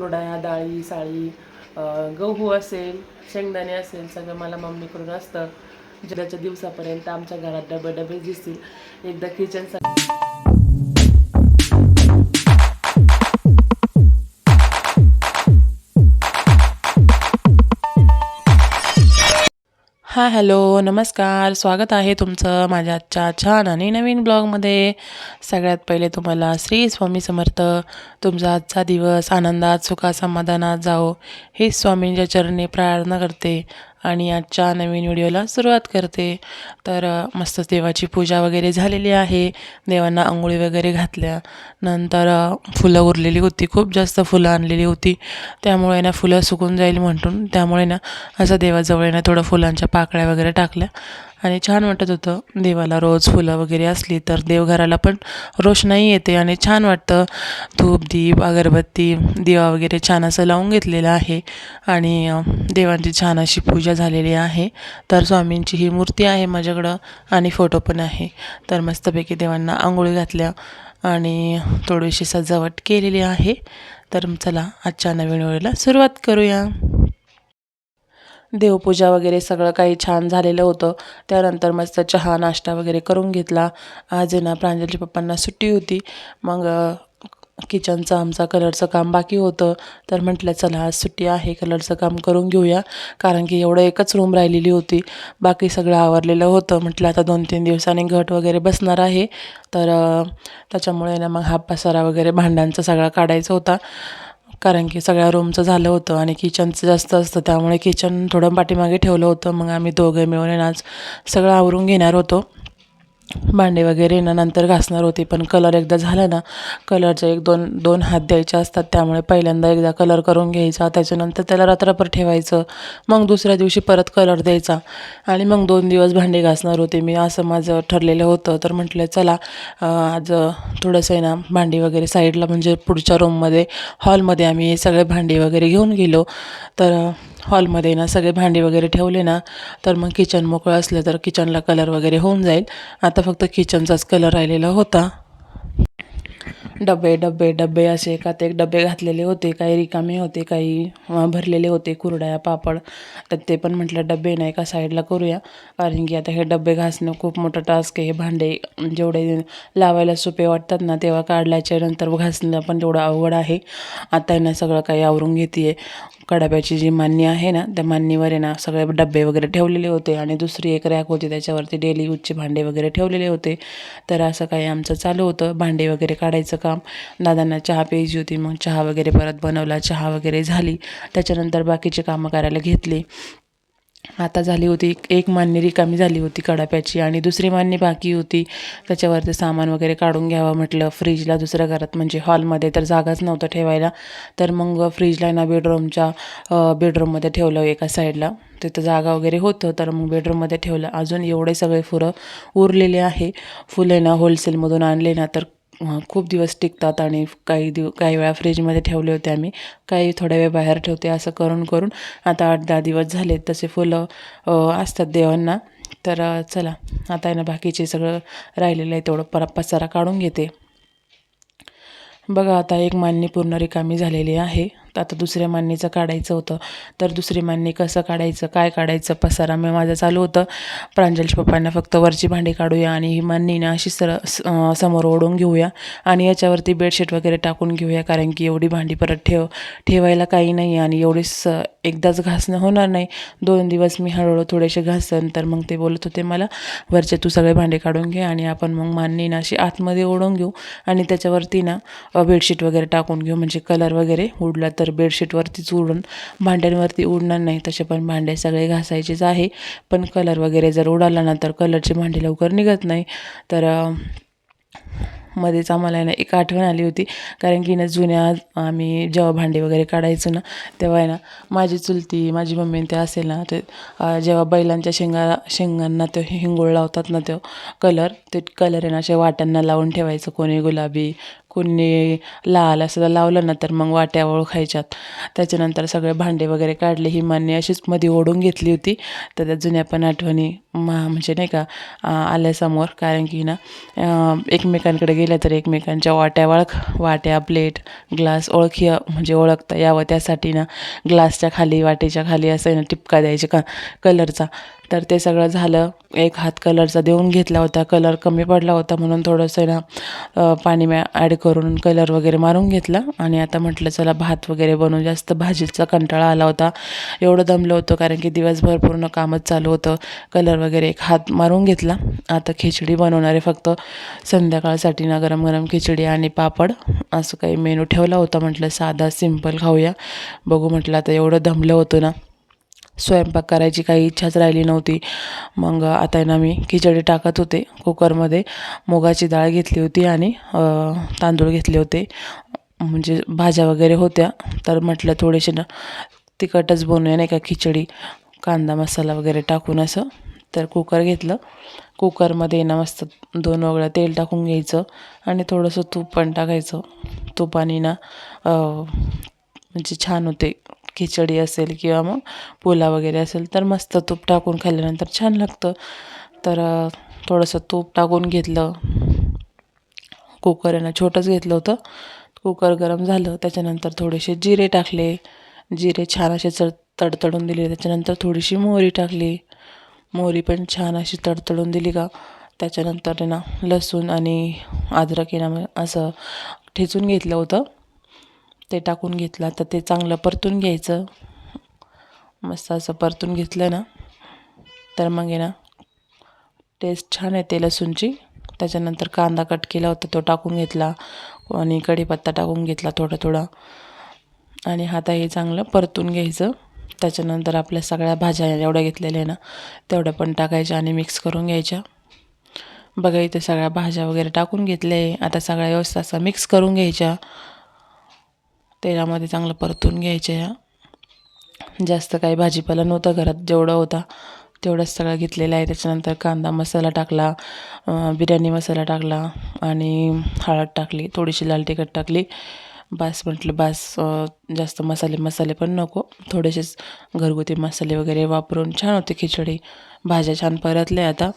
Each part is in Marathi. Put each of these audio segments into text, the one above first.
कुरडया डाळी साळी गहू असेल शेंगदाणे असेल सगळं मला मम्मीकडून असतं. ज्याच्या दिवसापर्यंत आमच्या घरात डबे डबे दिसतील. एकदा किचन हाय हॅलो नमस्कार. स्वागत आहे तुमचं माझ्या आजच्या छान आणि नवीन ब्लॉगमध्ये. सगळ्यात पहिले तुम्हाला श्री स्वामी समर्थ. तुमचा आजचा दिवस आनंदात सुखा समाधानात जाओ हे स्वामींच्या चरणी प्रार्थना करते. आणि आजच्या नवीन व्हिडिओला सुरुवात करते. तर मस्त देवाची पूजा वगैरे झालेली आहे. देवांना आंघोळी वगैरे घातल्या. नंतर फुलं उरलेली होती. खूप जास्त फुलं आणलेली होती. त्यामुळे ना फुलं सुकून जाईल म्हणून. त्यामुळे ना असं देवाजवळ ना थोडं फुलांच्या पाकळ्या वगैरे टाकल्या. आणि छान वाटत होतं. देवाला रोज फुलं वगैरे असली तर देवघराला पण रोषणाई येते आणि छान वाटतं. धूप दीप अगरबत्ती दिवा वगैरे छान असं लावून घेतलेलं आहे. आणि देवांची छान अशी पूजा झालेली आहे. तर स्वामींची ही मूर्ती आहे माझ्याकडं आणि फोटो पण आहे. तर मस्तपैकी देवांना आंघोळी घातल्या आणि थोडीशी सजावट केलेली आहे. तर चला आजच्या नवीन वेळेला सुरुवात करूया. देवपूजा वगैरे सगळं काही छान झालेलं होतं. त्यानंतर मस्त चहा नाश्ता वगैरे करून घेतला. आज आहे ना प्रांजलच्या पप्पांना सुट्टी होती. मग किचनचं आमचा कलरचं काम बाकी होतं. तर म्हटलं चला आज सुट्टी आहे कलरचं काम करून घेऊया. कारण की एवढं एकच रूम राहिलेली होती. बाकी सगळं आवरलेलं होतं. म्हटलं आता दोन तीन दिवसांनी घट वगैरे बसणार आहे. तर त्याच्यामुळे ना मग हा पसारा वगैरे भांड्यांचा सगळा काढायचा होता. कारण की सगळ्या रूमचं झालं होतं आणि किचनचं जास्त असतं त्यामुळे किचन थोडं पाठीमागे ठेवलं होतं. मग आम्ही दोघं मिळून आज सगळं आवरून घेणार होतो. भांडे वगैरे ना नंतर घासणार होती पण कलर एकदा झाला ना कलरचे एक दोन दोन हात द्यायचे असतात त्यामुळे पहिल्यांदा एकदा कलर करून घ्यायचा त्याच्यानंतर त्याला रात्रभर ठेवायचं मग दुसऱ्या दिवशी परत कलर द्यायचा आणि मग दोन दिवस भांडे घासणार होते. मी असं माझं ठरलेलं होतं तर म्हटलं चला आज थोडंसं आहे ना भांडी वगैरे साईडला म्हणजे पुढच्या रूममध्ये हॉलमध्ये आम्ही सगळे भांडी वगैरे घेऊन गेलो. तर हॉलमध्ये ना सगळे भांडी वगैरे ठेवले ना तर मग किचन मोकळं असलं तर किचनला कलर वगैरे होऊन जाईल. आता फक्त किचनचाच कलर राहिलेला होता. डबे डबे डबे असे एकात एक डबे घातलेले होते काही रिकामे होते काही भरलेले होते कुरड्या पापड. तर ते पण म्हटलं डबे नाही का साईडला करूया. कारण की आता हे डबे घासणं खूप मोठं टास्क आहे. हे भांडे जेवढे लावायला सोपे वाटतात ना तेव्हा काढल्याच्या नंतर घासणं पण तेवढं अवघड आहे. आता आहे ना सगळं काही आवरून घेते कडाब्याची जी मान्य आहे ना त्या मान्यवर आहे ना सगळे डबे वगैरे ठेवलेले होते आणि दुसरी एक रॅक होती त्याच्यावरती डेली यूजचे भांडे वगैरे ठेवलेले होते. तर असं काही आमचं चालू होतं. भांडे वगैरे काढायचं काम. दादांना चहा प्यायची होती मग चहा वगैरे परत बनवला चहा वगैरे झाली. त्याच्यानंतर बाकीचे कामं करायला घेतली. आता झाली होती एक- एक मान्य रिकामी झाली होती कडाप्याची आणि दुसरी मान्य बाकी होती. त्याच्यावरती सामान वगैरे काढून घ्यावं म्हटलं. फ्रीजला दुसऱ्या घरात म्हणजे हॉलमध्ये तर जागाच नव्हतं ठेवायला. तर मग फ्रीजला ना बेडरूमच्या बेडरूममध्ये ठेवलं एका साईडला. तिथं जागा वगैरे होतं तर मग बेडरूममध्ये ठेवलं. अजून एवढे सगळे फुलं उरलेले आहे. फुले ना होलसेलमधून आणले ना तर खूप दिवस टिकतात आणि काही दिव काही वेळा फ्रीजमध्ये ठेवले होते आम्ही. काही थोड्या वेळ बाहेर ठेवते असं करून करून. आता आठ दहा दिवस झाले तसे फुलं असतात देवांना. तर चला. आता आहे ना बाकीचे सगळं राहिलेलं आहे तेवढं परा पसारा काढून घेते. बघा आता एक मान्य पूर्ण रिकामी झालेली आहे. आता दुसऱ्या मान्यचं काढायचं होतं. तर दुसरी मान्य कसं काढायचं काय काढायचं पसारा मी माझं चालू होतं. प्रांजलच्या पप्पांना फक्त वरची भांडी काढूया आणि ही मान्य ना अशी सर समोर ओढून घेऊया. आणि याच्यावरती बेडशीट वगैरे टाकून घेऊया कारण की एवढी भांडी परत ठेव ठेवायला काही नाही आणि एवढी स एकदाच घासणं होणार नाही. दोन दिवस मी हळूहळू थोडेसे घासन तर मग ते बोलत होते मला वरचे तू सगळे भांडे काढून घे आणि आपण मग मान्य ना अशी आतमध्ये ओढून घेऊ. आणि त्याच्यावरती ना बेडशीट वगैरे टाकून घेऊ म्हणजे कलर वगैरे उडला तर बेडशीटवरतीच उडून भांड्यांवरती उडणार नाही. तसे पण भांडे सगळे घासायचेच आहे. पण कलर वगैरे जर उडाला ना तर कलरची भांडी लवकर निघत नाही. तर मध्येच आम्हाला आहे ना एक आठवण आली होती. कारण की ना जुन्या आम्ही जेव्हा भांडे वगैरे काढायचो ना तेव्हा आहे ना माझी चुलती माझी मम्मी ते असेल ना ते जेव्हा बैलांच्या शेंगा शेंगांना ते हिंगोळ लावतात ना तो कलर ते कलर आहे ना असे वाट्यांना लावून ठेवायचं. कोणी गुलाबी कोणी लाल असं लावलं ना तर मग वाट्या ओळखायच्यात त्याच्यानंतर सगळे भांडे वगैरे काढले ही मान्य अशीच मध्ये ओढून घेतली होती. तर त्या जुन्या पण आठवणी मा म्हणजे नाही का आल्यासमोर कारण की ना एकमेकांकडे गेल्या तर एकमेकांच्या वाट्या ओळख वाट्या प्लेट ग्लास ओळखी म्हणजे ओळखता यावं. त्यासाठी ना ग्लासच्या खाली वाटेच्या खाली असं आहे ना टिपका द्यायचे का कलरचा. तर ते सगळं झालं. एक हात कलरचा देऊन घेतला होता. कलर कमी पडला होता म्हणून थोडंसं ना पाणी मॅ ॲड करून कलर वगैरे मारून घेतला. आणि आता म्हटलं चला भात वगैरे बनवून जास्त भाजीचा कंटाळा आला होता. एवढं दमलं होतं कारण की दिवसभर पूर्ण कामच चालू होतं. कलर वगैरे एक हात मारून घेतला. आता खिचडी बनवणार आहे फक्त. संध्याकाळसाठी ना गरम गरम खिचडी आणि पापड असं काही मेनू ठेवला होता. म्हटलं साधा सिंपल खाऊया. बघू म्हटलं आता एवढं दमलं होतं ना. स्वयंपाक करायची काही इच्छाच राहिली नव्हती. मग आता आहे ना मी खिचडी टाकत होते कुकरमध्ये. मुगाची डाळ घेतली होती आणि तांदूळ घेतले होते. म्हणजे भाज्या वगैरे होत्या. तर म्हटलं थोडेसे ना तिखटच बनवूया नाही का खिचडी कांदा मसाला वगैरे टाकून असं. तर कुकर घेतलं. कुकरमध्ये ना मस्त दोन वगळं तेल टाकून घ्यायचं आणि थोडंसं तूप पण टाकायचं. तुपाने ना म्हणजे छान होते. खिचडी असेल किंवा मग पुलाव वगैरे असेल तर मस्त तूप टाकून खाल्ल्यानंतर छान लागतं. तर थोडंसं तूप टाकून घेतलं. कुकर आहे ना छोटंच घेतलं होतं. कुकर गरम झालं. त्याच्यानंतर थोडेसे जिरे टाकले. जिरे छान असे चड तडतडून दिले. त्याच्यानंतर थोडीशी मोहरी टाकली. मोहरी पण छान अशी तडतडून दिली का? त्याच्यानंतर आहे ना लसूण आणि अद्रक येणा मग असं ठेचून घेतलं होतं. ते टाकून घेतला. तर ते चांगलं परतून घ्यायचं. मस्त असं परतून घेतलं ना. तर मग आहे ना टेस्ट छान येते लसूणची. त्याच्यानंतर कांदा कट केला होता तो टाकून घेतला. आणि कढीपत्ता टाकून घेतला थोडा थोडा. आणि आता हे चांगलं परतून घ्यायचं. त्याच्यानंतर आपल्या सगळ्या भाज्या जेवढ्या घेतलेल्या आहे ना तेवढ्या पण टाकायच्या आणि मिक्स करून घ्यायच्या. बघा इथे सगळ्या भाज्या वगैरे टाकून घेतले. आता सगळ्या व्यवस्था असं मिक्स करून घ्यायच्या. तेलामध्ये चांगलं परतून घ्यायच्या ह्या जास्त काही भाजीपाला नव्हता घरात जेवढं होता तेवढंच सगळं घेतलेलं आहे. त्याच्यानंतर कांदा मसाला टाकला बिर्याणी मसाला टाकला आणि हळद टाकली थोडीशी लाल तिखट टाकली. बास म्हटलं बास जास्त मसाले मसाले पण नको. थोडेसेच घरगुती मसाले वगैरे वापरून. छान होते खिचडी. भाज्या छान परतल्या आता.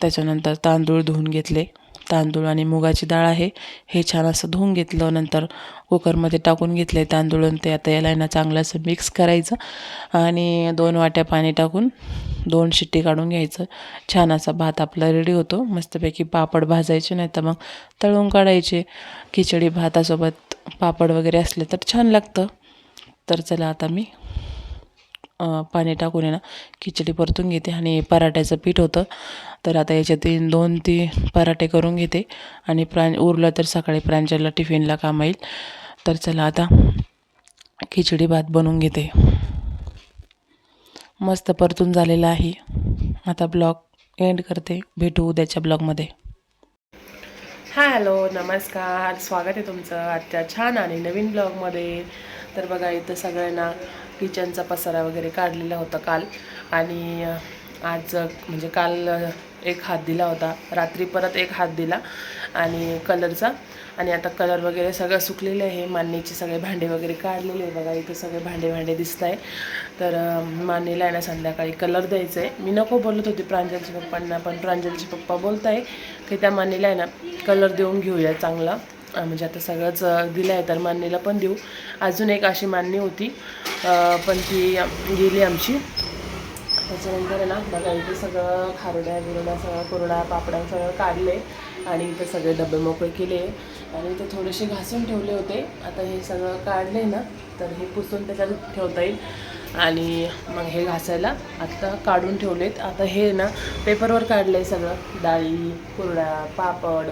त्याच्यानंतर तांदूळ धुवून घेतले. तांदूळ आणि मुगाची डाळ आहे. हे छान असं धुवून घेतलं. नंतर कुकरमध्ये टाकून घेतले तांदूळ आणि ते आता याला ना चांगलं असं मिक्स करायचं. आणि दोन वाट्या पाणी टाकून दोन शिट्टी काढून घ्यायचं. छान असा भात आपला रेडी होतो. मस्तपैकी पापड भाजायचे नाही तर मग तळून काढायचे. खिचडी भातासोबत पापड वगैरे असले तर छान लागतं. तर चला आता मी पाणी टाकून आहे ना खिचडी परतून घेते आणि पराठ्याचं पीठ होतं. तर आता याच्यात तीन दोन तीन पराठे करून घेते आणि प्रां उरलं तर सकाळी प्रांजलला टिफिनला काम येईल. तर चला आता खिचडी भात बनवून घेते. मस्त परतून झालेला आहे. आता ब्लॉग एंड करते. भेटू उद्याच्या ब्लॉगमध्ये. हा हॅलो नमस्कार. स्वागत आहे तुमचं आजच्या छान आणि नवीन ब्लॉगमध्ये. तर बघा इथं सगळ्यांना किचनचा पसारा वगैरे काढलेला होता काल. आणि आज म्हणजे काल एक हात दिला होता. रात्री परत एक हात दिला आणि कलरचा. आणि आता कलर वगैरे सगळं सुकलेलं आहे. मान्नीचे सगळे भांडे वगैरे काढलेले आहे. बघा इथं सगळे भांडे भांडे दिसत आहे तर अं, मान्नीला आहे ना संध्याकाळी कलर द्यायचा आहे मी नको बोलत होते प्रांजलच्या पप्पांना पण प्रांजलचे पप्पा बोलत आहे की त्या मान्नीला आहे ना कलर देऊन घेऊया चांगला. म्हणजे आता सगळंच दिलं आहे तर मान्नीला पण देऊ. अजून एक अशी मान्य होती पण ती गेली आमची. त्याच्यानंतर आहे ना बघा इथे सगळं खारोड्या बिरोड्या सगळं कुरडा पापड्या सगळं काढले आणि इथे सगळे डबे मोकळे केले. आणि इथे थोडेसे घासून ठेवले होते. आता हे सगळं काढले ना तर हे पुसून त्याच्यात ठेवता येईल. आणि मग हे घासायला आत्ता काढून ठेवलेत. आता हे ना पेपरवर काढलं आहे सगळं. डाळी कुरड्या पापड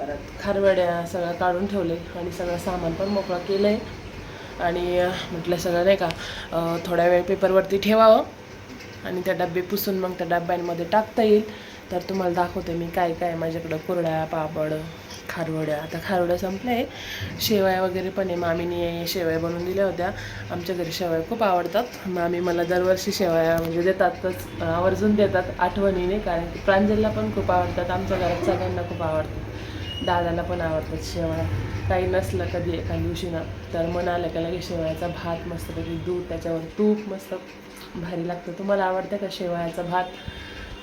परत खारवड्या सगळं काढून ठेवले आणि सगळं सामान पण मोकळं केलं आहे आणि म्हटलं सगळं नाही का थोड्या वेळ पेपरवरती ठेवावं आणि त्या डबे पुसून मग त्या डब्यांमध्ये टाकता येईल. तर तुम्हाला दाखवते मी काय काय माझ्याकडं कुरड्या पापड खारवड्या. आता खारवड्या संपल्या. आहे शेवया वगैरे पण आहे. मामीने शेवया बनवून दिल्या होत्या. आमच्या घरी शेवया खूप आवडतात. मामी मला दरवर्षी शेवया म्हणजे देतातच आवर्जून देतात आठवणीने. कारण की प्रांजलला पण खूप आवडतात. आमच्या घरात सगळ्यांना खूप आवडतात. दादाला पण आवडतात शेवया. काही नसलं कधी एका दिवशी ना तर मन आलं का लगेच शेवयाचा भात मस्तपैकी दूध त्याच्यावर तूप मस्त भारी लागतं. तुम्हाला आवडतं का शेवयाचा भात?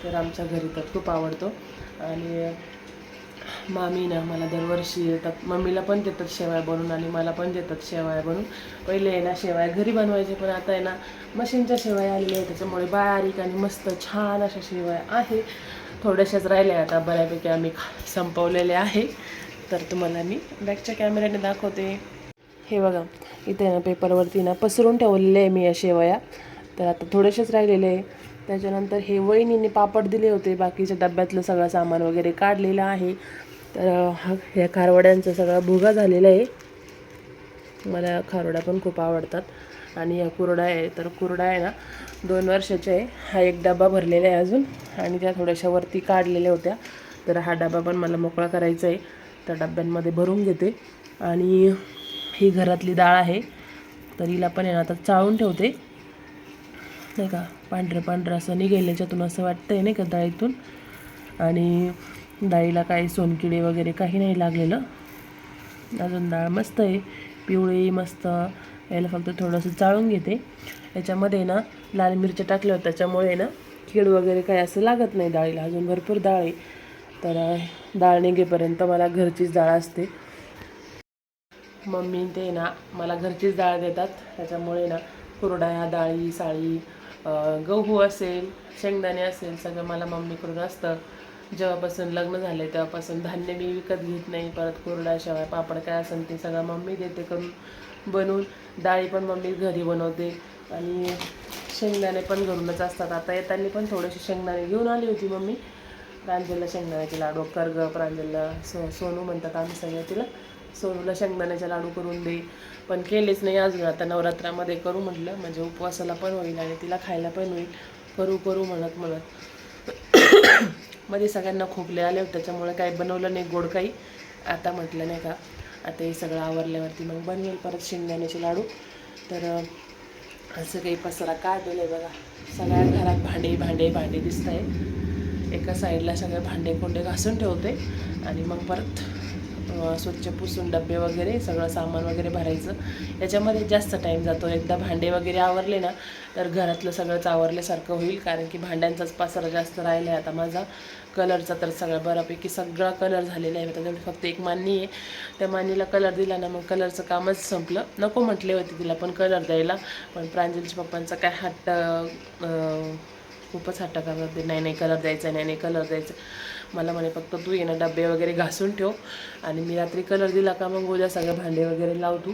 तर आमच्या घरी तर खूप आवडतो. आणि मामी ना मला दरवर्षी येतात. मम्मीला पण देतात शेवाय बनवून आणि मला पण देतात शेवाय बनवून. पहिले आहे ना शेवाय घरी बनवायचे पण आता आहे ना मशीनच्या शेवाय आलेल्या आहे त्याच्यामुळे बारीक आणि मस्त छान अशा शेवाय आहे. थोड्याशाच राहिल्या आता बऱ्यापैकी आम्ही संपवलेले आहे. तर तुम्हाला मी बॅकच्या कॅमेऱ्याने दाखवते. हे बघा इथे ना पेपरवरती ना पसरून ठेवलेले आहे मी या शेवया. तर आता थोडेसेच राहिलेले आहे. त्याच्यानंतर हे वहिनीने पापड दिले होते. बाकीच्या डब्यातलं सगळं सामान वगैरे काढलेलं आहे. तर हा ह्या खारवड्यांचा सगळा भुगा झालेला आहे. मला खारवड्या पण खूप आवडतात. आणि हा कुरडा आहे तर कुरडा आहे ना दोन वर्षाचा आहे. हा एक डबा भरलेला आहे अजून आणि त्या थोड्याशा वरती काढलेल्या होत्या. तर हा डबा पण मला मोकळा करायचा आहे. त्या डब्यांमध्ये भरून घेते. आणि ही घरातली डाळ आहे. तर हिला पण आहे ना आता चाळून ठेवते. नाही का पांढरं पांढरं असं निघेल याच्यातून असं वाटतं आहे नाही का डाळीतून. आणि डाळीला काही सोनकिडे वगैरे काही नाही लागलेलं. अजून डाळ मस्त आहे. पिवळी मस्त याला फक्त थोडंसं चाळून घेते. याच्यामध्ये ना लाल मिरच्या टाकल्यावर त्याच्यामुळे ना कीड वगैरे काही असं लागत नाही डाळीला. अजून भरपूर डाळ आहे. तर डाळ निघेपर्यंत मला घरचीच डाळ असते. मम्मी ते ना मला घरचीच डाळ देतात. त्याच्यामुळे ना कुरड्या डाळी साळी गहू असेल शेंगदाणे असेल सगळं मला मम्मीकडून असतं. जेव्हापासून लग्न झाले तेव्हापासून धान्य मी विकत घेत नाही. परत कुरडा शेवाय पापड काय असेल ते सगळं मम्मी देते करून. बनवून डाळी पण मम्मी घरी बनवते आणि शेंगदाणे पण घरूनच असतात. आता येताना पण थोडेसे शेंगदाणे घेऊन आली होती मम्मी. प्रांजलला शेंगदाण्याचे लाडू कर ग प्रांजलला सो सोनू म्हणतात आम्ही सगळे तिला. सोनूला शेंगदाण्याचे लाडू करून दे. पण केलेच नाही अजून. आता नवरात्रामध्ये करू म्हटलं. म्हणजे उपवासाला पण होईल आणि तिला खायला पण होईल. करू करू म्हणत म्हणत. मध्ये सगळ्यांना खोकले आले होते. त्याच्यामुळे काही बनवलं नाही. गोड काही. आता म्हटलं नाही का आता हे सगळं आवरल्यावरती मग बनवेल परत शेंगदाण्याचे लाडू. तर असं काही पसरा काढलेलं आहे बघा. सगळ्या घरात भांडे भांडे भांडे दिसत आहे एका साईडला सगळे भांडे कोंडे घासून ठेवते आणि मग परत स्वच्छ पुसून डबे वगैरे सगळं सामान वगैरे भरायचं. याच्यामध्ये जास्त टाईम जातो. एकदा भांडे वगैरे आवरले ना तर घरातलं सगळंच आवरल्यासारखं होईल कारण की भांड्यांचाच पसारा जास्त राहिला आहे आता माझा कलरचा तर सगळा बऱ्यापैकी सगळा कलर झालेला आहे. त्याच्यामध्ये फक्त एक मान्नी आहे. त्या मान्नीला कलर दिला ना मग कलरचं कामच संपलं. नको म्हटले होते तिला पण कलर द्यायला. पण प्रांजलच्या पप्पांचा काय हट्ट खूपच हट्ट करत होते नाही नाही कलर द्यायचा नाही नाही कलर द्यायचा मला म्हणे फक्त तू ये ना डबे वगैरे घासून ठेव आणि मी रात्री कलर दिला का मग उद्या सगळे भांडे वगैरे लाव तू.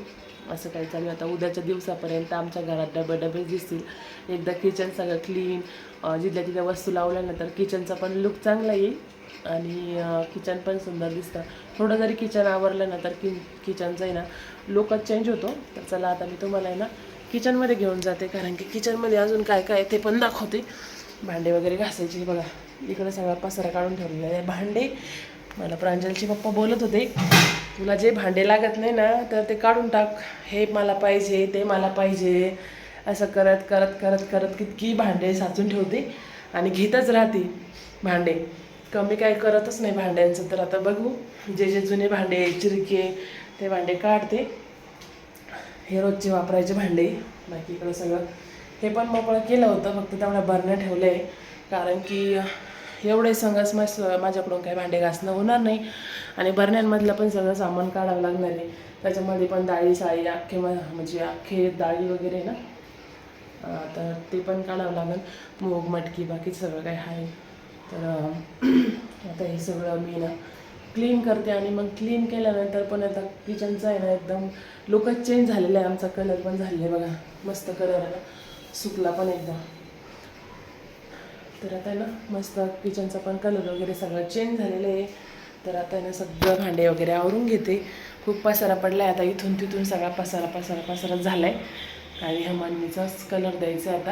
असं काही चालू आता उद्याच्या दिवसापर्यंत आमच्या घरात डबे डबे दिसतील. एकदा किचन सगळं क्लीन जिथल्या तिथल्या वस्तू लावल्यानंतर किचनचा पण लुक चांगला येईल आणि किचन पण सुंदर दिसतं. थोडं जरी किचन आवरलं ना तर कि किचनचं आहे ना लुकच चेंज होतो. तर चला आता मी तुम्हाला आहे ना किचनमध्ये घेऊन जाते. कारण की किचनमध्ये अजून काय काय ते पण दाखवते. भांडे वगैरे घासायचे बघा. इकडे सगळा पसारा काढून ठेवलेला आहे. भांडे मला प्रांजलचे पप्पा बोलत होते तुला जे भांडे लागत नाही ना तर ते काढून टाक. हे मला पाहिजे ते मला पाहिजे. असं करत करत करत करत कितकी भांडे साचून ठेवते आणि घेतच राहते भांडे. कमी काय करतच नाही भांड्यांचं. तर आता बघू जे जे जुने भांडे चिरके ते भांडे काढते. हे रोजचे वापरायचे भांडे. बाकी इकडं सगळं. हे पण मोकळं केलं होतं फक्त त्यामुळे बरण्या ठेवलं आहे कारण की एवढे संघस मस माझ्याकडून काही भांडे घासणं होणार नाही. आणि बरण्यांमधलं पण सगळं सामान काढावं लागणार आहे. त्याच्यामध्ये पण डाळी साळी अख्खे म्हणजे अख्खे डाळी वगैरे ना? तर ते पण काढावं लागेल. मूग मटकी बाकी सगळं काय आहे. तर आता हे सगळं मी ना क्लीन करते आणि मग क्लीन केल्यानंतर पण आता किचनचं आहे ना एकदम लुकच चेंज झालेला आहे. आमचा कलर पण झालेला आहे बघा. मस्त कलर आहे ना. सुकला पण एकदम. तर आता ना मस्त किचनचा पण कलर वगैरे सगळं चेंज झालेलं आहे. तर आता ना सगळं भांडे वगैरे आवरून घेते. खूप पसारा पडला आहे आता इथून तिथून सगळा पसारा पसारा पसारा झाला आहे आणि ह्या मांडणीचाच कलर द्यायचा आहे आता.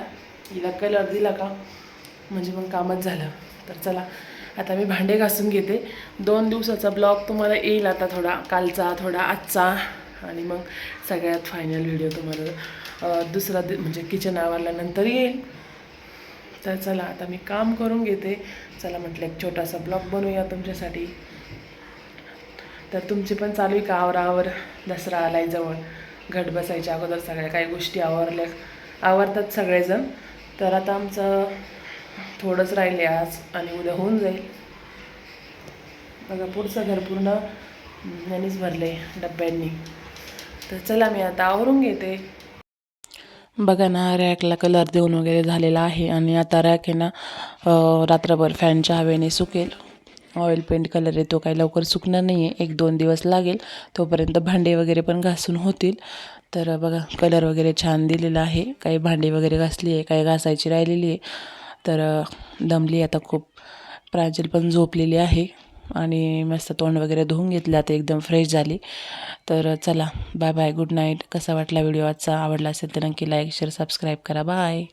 हिला कलर दिला का? म्हणजे मग कामच झालं. तर चला आता मी भांडे घासून घेते. दोन दिवसाचा ब्लॉग तुम्हाला येईल आता थोडा कालचा थोडा आजचा. आणि मग सगळ्यात फायनल व्हिडिओ तुम्हाला दुसरा दि म्हणजे किचन आवरल्यानंतर येईल. तर चला आता मी काम करून घेते. चला म्हटलं एक छोटासा ब्लॉग बनवूया तुमच्यासाठी. तर तुमची पण चालू आहे का आवरावर? दसरा आलाय जवळ. घट बसायच्या अगोदर सगळ्या काही गोष्टी आवरल्या आवरतात सगळेजण. तर आता आमचं थोडंच राहिले आज आणि उद्या होऊन जाईल. बघा पुढचं घर पूर्ण यांनीच भरले डब्यांनी. तर चला मी आता आवरून घेते. बघा ना रॅकला कलर देऊन वगैरे झालेला आहे आणि आता रॅक आहे ना रात्रभर फॅनच्या हवेने सुकेल. ऑइल पेंट कलर आहे तो काही लवकर सुकणार नाही आहे एक दोन दिवस लागेल तोपर्यंत भांडे वगैरे पण घासून होतील. तर बघा कलर वगैरे छान दिलेला आहे. काही भांडी वगैरे घासली आहे काही घासायची राहिलेली आहे. तर दमली आता खूप. प्राजल पण झोपलेली आहे. आणि मस्त तोंड वगैरे धुवून घेतलं आता एकदम फ्रेश झाली. तर चला बाय बाय गुड नाईट कसा वाटला व्हिडिओ आजचा? आवडला असेल तर नक्की लाईक शेअर सबस्क्राईब करा. बाय